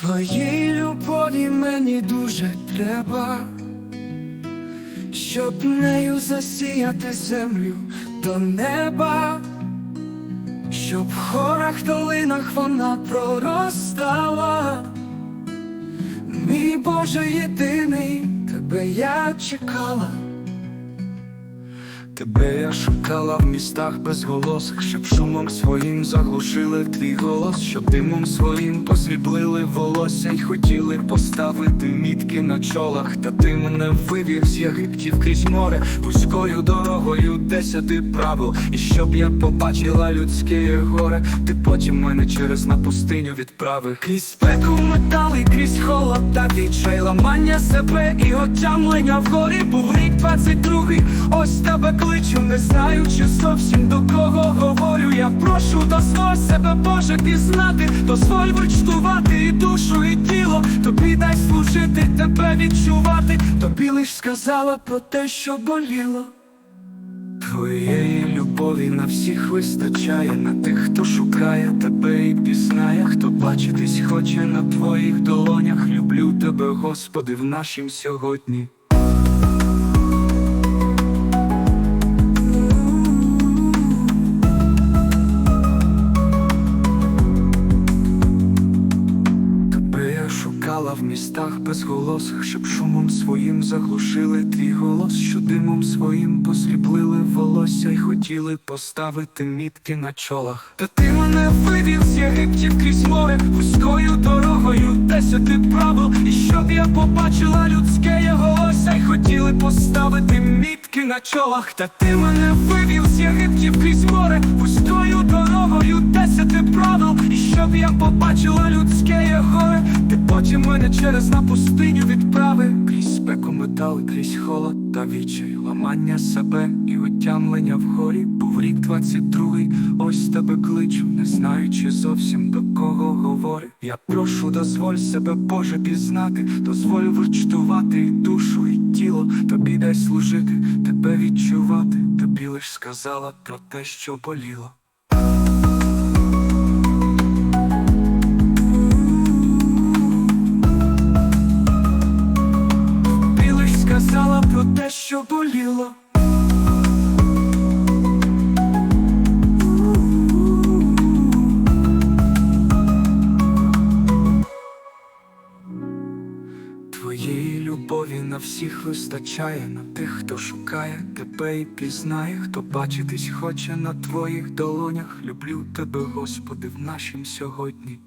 Твоїй любові мені дуже треба, щоб нею засіяти землю до неба, щоб в хорах, долинах вона проростала. Мій Боже єдиний, тебе я чекала. Тебе я шукала в містах безголосих, щоб шумом своїм заглушили твій голос, щоб димом своїм посріблили волосся й хотіли поставити мітки на чолах. Та ти мене вивів з Єгиптів крізь море вузькою дорогою десяти правил. І щоб я побачила людське горе, ти потім мене через на пустиню відправив. Крізь спеку метали, крізь ламання себе і отямлення вгорі був рік 22 Ось тебе кличу, не знаю, чи зовсім до кого говорю. Я прошу, дозволь себе, Боже, пізнати, дозволь вичтувати і душу, і тіло. Тобі дай служити, тебе відчувати. Тобі лиш сказала про те, що боліло. Твоєї любові на всіх вистачає, на тих, хто шукає тебе і пізнає, хто бачитись хоче на твоїх долонях. Люблю тебе, Господи, в нашім сьогодні. Шукала в містах безголосих, щоб шумом своїм заглушили твій голос, що димом своїм посріблили волосся й хотіли поставити мітки на чолах. Та ти мене вивів з Єгиптів крізь море вузькою дорогою десяти правил, і щоб я побачила людське є голося, й хотіли поставити мітки на чолах. Та ти мене вивів з Єгиптів крізь море щоб я побачила людське горе, ти потім мене через на пустиню відправив крізь спеку метал, крізь холод та відчай, ламання себе і отямлення вгорі. Був рік 22-й, ось тебе кличу, не знаючи зовсім до кого говорю. Я прошу, дозволь себе, Боже, пізнати, дозволь вичтувати і душу, і тіло, тобі дай служити, тебе відчувати, тобі лиш сказала про те, що боліло. Боліло. Твоєї любові на всіх вистачає, на тих, хто шукає тебе і пізнає, хто бачитись хоче на твоїх долонях. Люблю тебе, Господи, в нашім сьогодні.